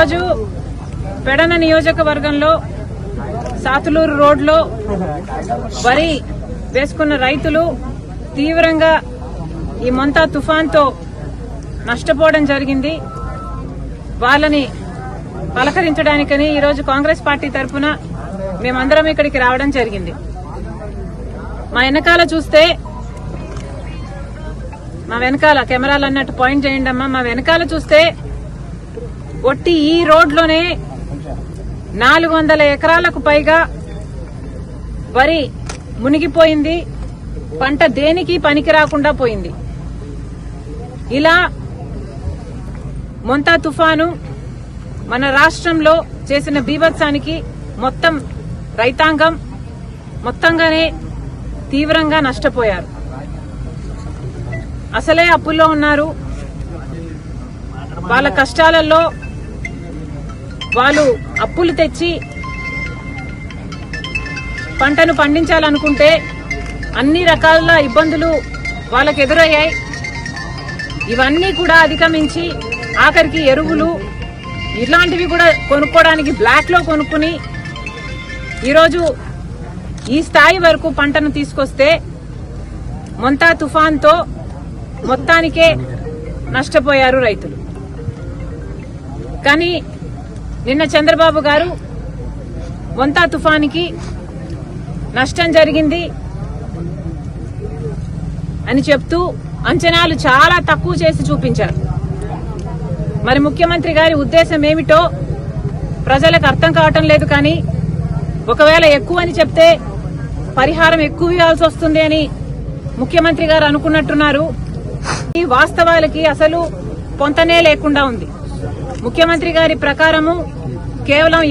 ఈరోజు పెడన నియోజకవర్గంలో సాతులూరు రోడ్లో వరి వేసుకున్న రైతులు తీవ్రంగా ఈ మొంతా తుఫాన్తో నష్టపోవడం జరిగింది. వాళ్ళని పలకరించడానికని ఈరోజు కాంగ్రెస్ పార్టీ తరఫున మేమందరం ఇక్కడికి రావడం జరిగింది. మా వెనకాల చూస్తే మా వెనకాల కెమెరాలు అన్నట్టు పాయింట్ చేయండి అమ్మా. మా వెనకాల చూస్తే ఒట్టి ఈ రోడ్లోనే నాలుగు వందల ఎకరాలకు పైగా వరి మునిగిపోయింది. పంట దేనికి పనికి రాకుండా పోయింది. ఇలా మొంతా తుఫాను మన రాష్ట్రంలో చేసిన బీభత్సానికి మొత్తం రైతాంగం మొత్తంగానే తీవ్రంగా నష్టపోయారు. అసలే అప్పుల్లో ఉన్నారు. వాళ్ళ కష్టాలలో వాళ్ళు అప్పులు తెచ్చి పంటను పండించాలనుకుంటే అన్ని రకాల ఇబ్బందులు వాళ్ళకు ఎదురయ్యాయి. ఇవన్నీ కూడా అధిగమించి ఆఖరికి ఎరువులు ఇలాంటివి కూడా కొనుక్కోవడానికి బ్లాక్లో కొనుక్కుని ఈరోజు ఈ స్థాయి వరకు పంటను తీసుకొస్తే మొంతా తుఫాన్తో మొత్తానికే నష్టపోయారు రైతులు. కానీ నిన్న చంద్రబాబు గారు వంతా తుఫానికి నష్టం జరిగింది అని చెప్తూ అంచనాలు చాలా తక్కువ చేసి చూపించారు. మరి ముఖ్యమంత్రి గారి ఉద్దేశం ఏమిటో ప్రజలకు అర్థం కావటం లేదు కానీ ఒకవేళ ఎక్కువ అని చెప్తే పరిహారం ఎక్కువ ఇవ్వాల్సి వస్తుంది అని ముఖ్యమంత్రి గారు అనుకున్నట్టున్నారు. ఈ వాస్తవాలకి అసలు పొంతనే లేకుండా ఉంది. ముఖ్యమంత్రి గారి ప్రకారము కేవలం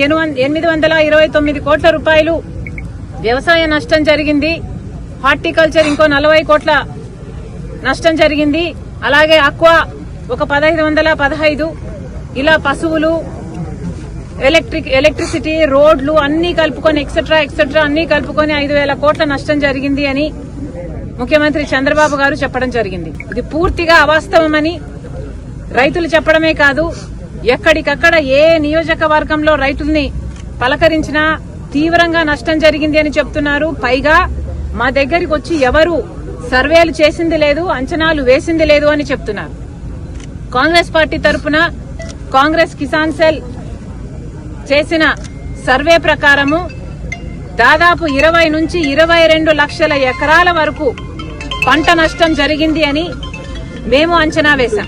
ఎనిమిది వందల ఇరవై తొమ్మిది కోట్ల రూపాయలు వ్యవసాయ నష్టం జరిగింది. హార్టికల్చర్ ఇంకో నలభై కోట్ల నష్టం జరిగింది. అలాగే అక్వా ఒక పదహైదు వందల పదహైదు. ఇలా పశువులు ఎలక్ట్రిక్ ఎలక్ట్రిసిటీ రోడ్లు అన్నీ కలుపుకొని ఎక్సెట్రా ఎక్సెట్రా అన్నీ కలుపుకొని ఐదు వేల కోట్ల నష్టం జరిగింది అని ముఖ్యమంత్రి చంద్రబాబు గారు చెప్పడం జరిగింది. ఇది పూర్తిగా అవాస్తవమని రైతులు చెప్పడమే కాదు. ఎక్కడికక్కడ ఏ నియోజకవర్గంలో రైతుల్ని పలకరించినా తీవ్రంగా నష్టం జరిగింది అని చెప్తున్నారు. పైగా మా దగ్గరికి వచ్చి ఎవరు సర్వేలు చేసింది లేదు అంచనాలు వేసింది లేదు అని చెప్తున్నారు. కాంగ్రెస్ పార్టీ తరఫున కాంగ్రెస్ కిసాన్ సెల్ చేసిన సర్వే ప్రకారము దాదాపు ఇరవై నుంచి ఇరవై రెండు లక్షల ఎకరాల వరకు పంట నష్టం జరిగింది అని మేము అంచనా వేశాం.